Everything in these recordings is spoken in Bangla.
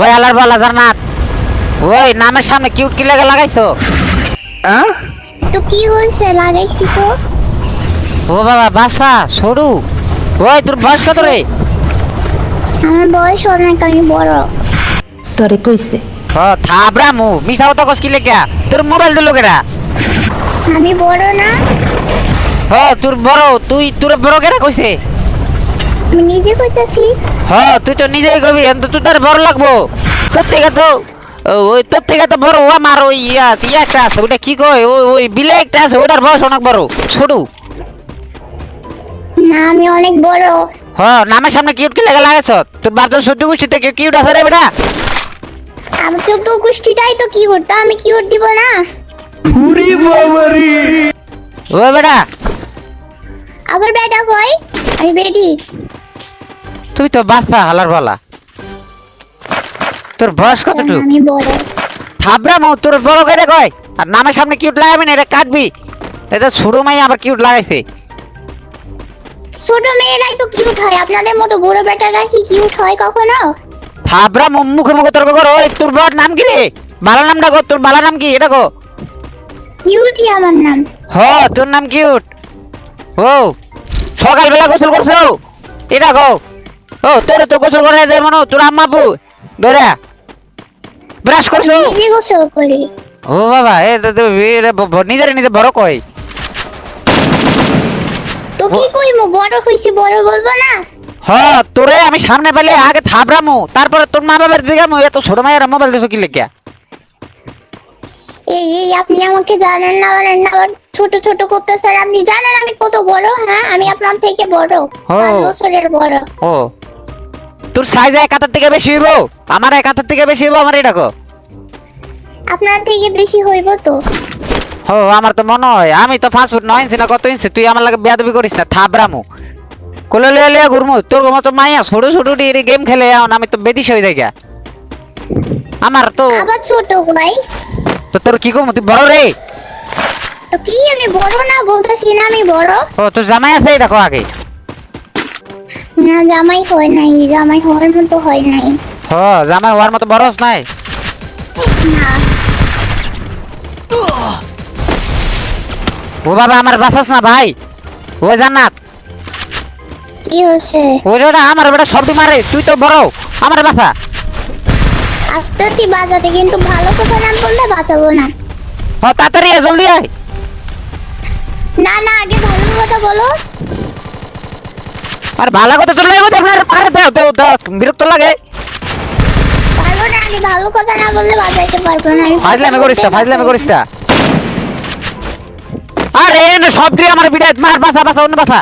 ওই আলার বলা জান্নাত। ওই নামের সামনে কিউট কি লেগে লাগাইছো? তো কি হয়েছে? লাগাইছি তো। ও বাবা বাসা সরু। ওই তোর বয়স কত রে? আমার বয়স অনেক আমি বড়। তোরে কইছে। ও থাবরা মু মিছা কথা কস কি লেগা? তোর মোবাইল দিল কেডা আমি বড় না। হ তোর বড় তুই তোর বড় কেডা কইছে? নিজে কইতাছি হ তুই তো নিজেই কবি কিন্তু তুই তার বড় লাগবো। তো ও- ওই তোর থেকে তো বড় আমার ওই ইয়া ইয়া একটা আছে ওটা কি কয়? ওই ওই বিলে একটা আছে ওটার বয়স অনেক বড় ছোটু। না আমি অনেক বড়। হ নামের সামনে কিউট কি লেগে লাগাইছ? তোর বাপজন সহ্য গোষ্ঠী থেকে কিউট আছে রে বেটা। আমি চোদ্দ গোষ্ঠীটাই তো কি করতো আমি কি ওর দিব না? ও বেটা। আবার বেটা কই? আমি বেডি তুই তো বাচ্চা হালার বলা। তোর বয়স কতটুকু? আমি বড়। থাবরা মো তোর বড় করে কয় আর নামের সামনে কিউট লাগাবি না এটা কাটবি। এটা ছোট মাই আবার কিউট লাগাইছে। ছোট মেয়েরাই তো কিউট হয় আপনাদের মতো বড় বেটারা কি কিউট হয় কখনো? থাবরা মো মুখে মুখে তর্ক করো ওই তোর বড় নাম কি রে? বালা নামটা কো তোর বালা নাম কি? এটা কো কিউটই আমার নাম। হ তোর নাম কিউট ও সকালবেলা গোসল করছ? এটা গো ও তোর তো গোসল করে দে মনো তোর ব্রাশ করছ নিজে গোসল করি। ও বাবা এ তো- নিজের নিজে বড় কই তো কি কইমু বড় হইছি বড় বলব না? হ তোরে আমি সামনে পেলে আগে থাবরামু তারপরে তোর মা বাবার দিকে আমি এত ছোট মায়ের মোবাইল দিছো কি লেখিয়া এই এই আপনি আমাকে জানেন না বলেন না আবার ছোট ছোট করতেছেন। আপনি জানেন আমি কত বড় হ্যাঁ? আমি আপনার থেকে বড়। পাঁচ বছরের বড়। ও। তোর সাইজ এক হাতের থেকে বেশি হইব? আমার এক হাতের থেকে বেশি হইব আমার এটা কো। আপনার থেকে বেশি হইব তো। ও আমার তো মনে হয় আমি তো ফাস্ট ফুড নয় ইঞ্চি না কত ইঞ্চি? তুই আমার লাগে বেয়াদবি করিস না থাবরামু কোলে লিয়ে লিয়ে ঘুরমু তোর মতো মাইয়া ছোট ছোট গেম খেলে এখন আমি তো বেদিস হয়ে যাই। আমার তো আবার ছোট ভাই। তো তোর কি কম তুই বড় রে? তো কি আমি বড় না বলতেছি না আমি বড়? ও তোর জামাই আছে কো আগে। না জামাই হয় নাই জামাই হওয়ার মতো হয় নাই। হ জামাই হওয়ার মতো বড়স নাই। না। ও বাবা আমার বাসাস না ভাই। ও জান্নাত। কি হয়েছে? আমার বেটা সবটি মারে তুই তো বড়। আমার বাসা আসতেছি বাজাতে কিন্তু ভালো কথা না বললে বাঁচাবো না। হ তাড়াতাড়ি জলদি আয়। না না আগে ভালো কথা বলো। আর ভালো কথা চলে যাব আপনার পারে দাও দাও দাও বিরক্ত লাগে। ভালো না আমি ভালো কথা না বললে বাজাইতে পারব না আমি ফাজলামি করিস না ফাজলামি করিস না। আরে এনে সব দিয়ে আমার বিড়াত মার বাসা বাসা অন্য বাসা।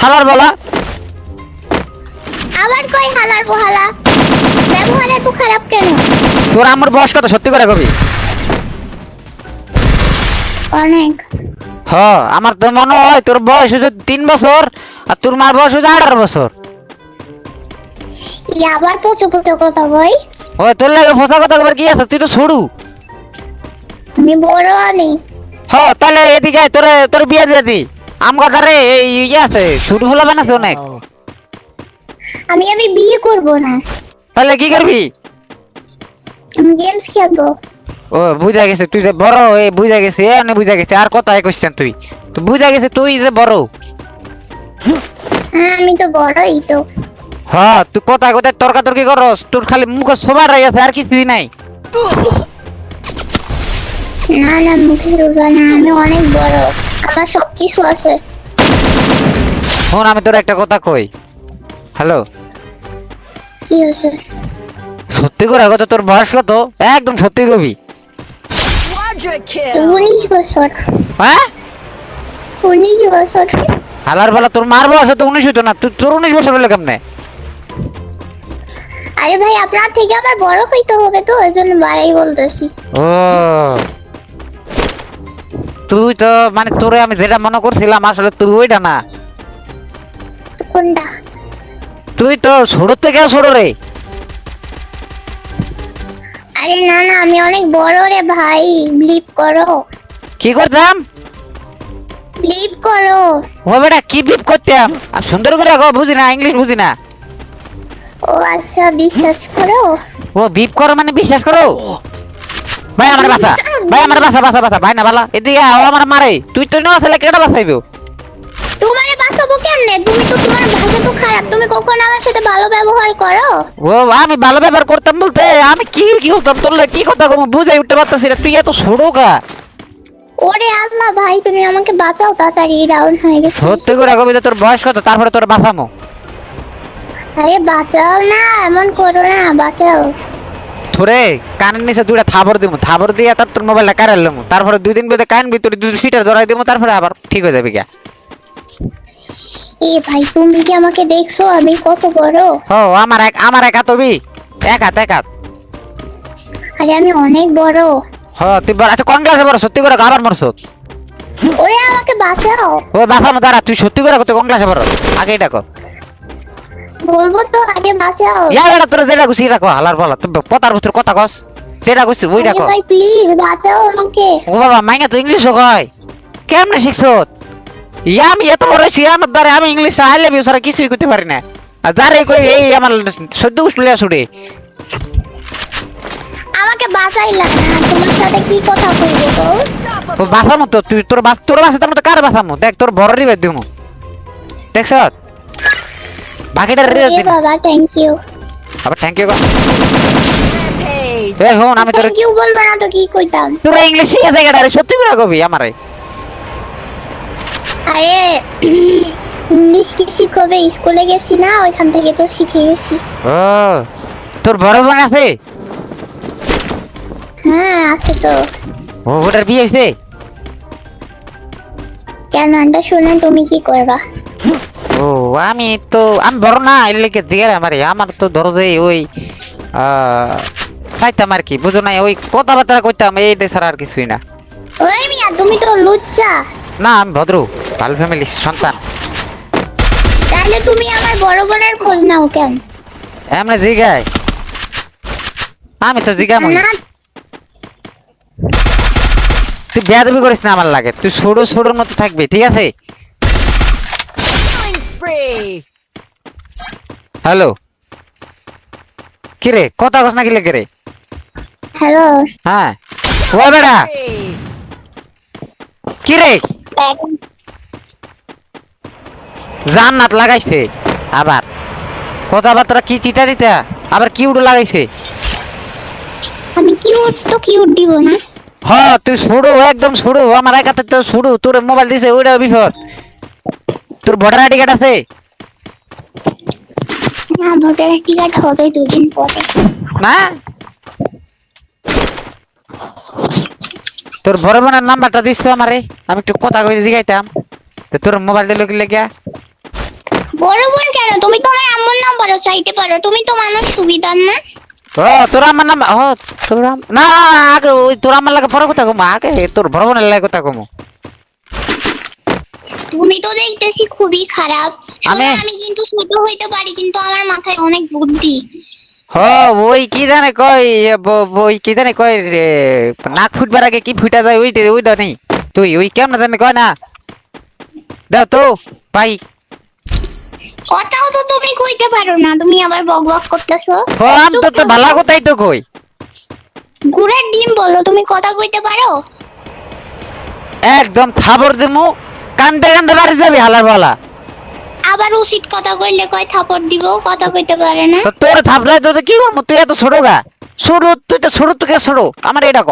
হালার বলা। আবার কই হালার বহালা? ব্যবহার এত খারাপ কেন? তোর আমার বয়স কত সত্যি করে কবি? অনেক। হ আমার তো মনে হয় তোর বয়স হচ্ছে তিন বছর আর তোর মার বয়স হচ্ছে আঠারো বছর। ই আবার পচো পচো কথা কই? ও তোর লাগে ফসা কথা কবার কি আছে? তুই তো ছড়ু। বড় আমি। হ তাহলে এদিকে তোরে তোর বিয়ে দিয়ে দি। আম এই ইয়ে আছে হলো অনেক। আমি আমি বিয়ে করব না। তাহলে কি করবি? আমি গেমস খেলব। ও বুঝা গেছে তুই যে বড় এ বুঝা গেছে এ অনেক বুঝা গেছে আর কথাই কোশ্চেন তুই। তো বুঝা গেছে তুই যে বড়। হ্যাঁ আমি তো বড়ই তো। হ্যাঁ তুই কথা কথা তর্কা তর্কি করস তোর খালি মুখ সবার রয়ে আছে আর কিছুই নাই। না না মুখে না আমি অনেক বড় আমার সব কিছু আছে। শোন আমি তোর একটা কথা কই। হ্যালো। কি হয়েছে? সত্যি করে কত তোর বয়স কত? একদম সত্যি কবি। উনিশ বছর। হ্যাঁ? উনিশ বছর। হালার বেলা তোর মার বয়স তো উনিশ হতো না তুই তোর উনিশ বছর হলে কেমনে? আরে ভাই আপনার থেকে আবার বড় হইতে হবে তো ওই জন্য বাড়াই বলতেছি। ও। তুই তো মানে তোরে আমি যেটা মনে করছিলাম আসলে তুই ওইটা না। কোনটা? তুই তো ছোট থেকে ছোট রে। আরে না না আমি অনেক বড় রে ভাই। ব্লিপ করো। কি করতাম? ব্লিপ করো। ও বেটা কি বিপ করতাম? আর সুন্দর করে কও বুঝি না ইংলিশ বুঝি না। ও আচ্ছা বিশ্বাস করো। ও বিপ করো মানে বিশ্বাস করো? ভাই আমার বাসা। ভাই আমার বাসা বাসা বাসা। ভাই না বালা। এদিকে আমার মারে। তুই তো না আসলে কেটা বাসাইবো? কেমনে? তুমি তো তোমার ভাষা তো খারাপ। তুমি কখন আমার সাথে ভালো ব্যবহার করো? ও আমি ভালো ব্যবহার করতাম বলতে? আমি কি কি করতাম? তোর কি কথা কম? বুঝাই উঠতে পারতাছি না। তুই এত কা। ওরে আল্লাহ ভাই তুমি আমাকে বাঁচাও তাড়াতাড়ি। ডাউন হয়ে গেছে। সত্যি করে কবিতা তোর বয়স কত? তারপরে তোর বাসামো আরে বাঁচাও না এমন করো না বাঁচাও। থরে কানের নিচে দুইটা থাবর দিমু। থাবর দিয়ে তার তোর মোবাইলটা কারার লমু। তারপরে দুই দিন বেঁধে কান ভিতরে দুই ফিটার ধরাই দিমু তারপরে আবার ঠিক হয়ে যাবে গা এ ভাই তুমি কি আমাকে দেখছ? আমি কত বড়। ও আমার এক আমার এক হাত হবি এক হাত এক হাত আরে আমি অনেক বড়। হ তুই বড় আচ্ছা কোন ক্লাসে বড় সত্যি করে আবার মরছ। ওরে আমাকে বাঁচাও। ও বাসামো দাঁড়া তুই সত্যি করে তুই কোন ক্লাসে বড় আগে এটা কর বলব তো আগে বাঁচাও। ইয়া বেটা তোর যেটা কইছি এটা কো হালার বলা। তুই পতার ভিতর কথা কস সেটা কইছি ওইটা আরে কর ভাই প্লিজ বাঁচাও আমাকে। ও বাবা মাইনা তো ইংলিশও কয়। কেমনে শিখছ? ইয়া আমি এত বড় আমার দ্বারা আমি ইংলিশ আই লাভ ইউ ছাড়া কিছুই করতে পারি না। আর যারে কই এই আমার সদ্য উঠলে ছুড়ে আমাকে বাঁচাইলা না তোমার সাথে কি কথা কইবো তো তো বাসামো তো তুই তোর বাস তোর বাসা মতো কার বাসামো দেখ তোর বড় রিবে দিমু। দেখছ? বাকিটা রে এ বাবা থ্যাংক ইউ আবার থ্যাংক ইউ এ হন আমি তোর থ্যাংক ইউ বলব না তো কি কইতাম? তোর ইংলিশ শিখে জায়গাটা সত্যি করে কবি আমারে। আরে ইংলিশ কি শিখবে? স্কুলে গেছি না ওইখান থেকে তো শিখে গেছি। ও তোর বড় বোন আছে? হ্যাঁ আছে তো। ও ওটার বিয়ে হয়েছে? কেন আন্ডা শুনেন তুমি কি করবা? ও আমি তো আমি বড় না এর লেগে দিয়ে আমার আমার তো ধরো যে ওই চাইতাম আর কি বুঝো না ওই কথাবার্তা কইতাম এইটা ছাড়া আর কিছুই না। ওই মিয়া তুমি তো লুচ্চা। না আমি ভদ্র। ভালো ফ্যামিলি সন্তান। তাহলে তুমি আমার বড় বোনের খোঁজ নাও কেন? এমনি জিগায়। আমি তো জিগাম না। তুই বেয়াদবি করিস না আমার লাগে। তুই ছোড়ো ছোড়োর মতো থাকবি ঠিক আছে. হ্যালো? কিরে কথা কস না কিলে কিরে? হ্যালো? হ্যাঁ। ও বেড়া। কিরে? জান্নাত লাগাইছে আবার। কথাবার্তা কি চিতা দিতা? আবার কি উড়ো লাগাইছে। আমি কিউট তো কিউট দিব না। হ তুই ছুড়ু একদম ছুড়ু আমার এক হাতে তো ছুড়ু তোর মোবাইল দিছে ওইটা বিপদ। তোর ভোটার আইডি কার্ড আছে? না ভোটার টিকিট হবে দুদিন পরে। না? তোর বড় বোনের নাম্বারটা দিস তো আমারে আমি একটু কথা কই জিগাইতাম। তো তোর মোবাইল দিল কি লেগিয়া। বড় বোন কেন? তুমি তো আমার আম্মুর নাম্বারও চাইতে পারো তুমি তো মানুষ সুবিধার না। ও তোর আমার নাম ও তোর না না, না, আগে ওই তোর আমার লাগে পরে কথা কমু আগে তোর বড় বোনের লাগে কথা কমু। তুমি তো দেখতেছি খুবই খারাপ। আমি- আমি কিন্তু ছোট হইতে পারি কিন্তু আমার মাথায় অনেক বুদ্ধি। হ ওই কি জানে কই ওই কি জানে কই নাক ফুটবার আগে কি ফুটা যায় ওই ওইটা নেই। তুই ওই কেমন জানে কয় না? দাও তো পাই। কথাও তো তুমি কইতে পারো না তুমি আবার করতেছো। আম তো তো ভালো কথাই তো কই। ঘুরের ডিম বলো তুমি কথা কইতে পারো? একদম থাবর দিমু কান্দে কান্দে বাড়ি যাবি হালার বলা। আবার উচিত কথা কইলে কয় থাপড় দিব, কথা কইতে পারে না। তোর থাপড়াই তো কি তুই এত ছোট গা। ছোট, তুই তো ছোট, তোকে ছোট। আমার এটা ক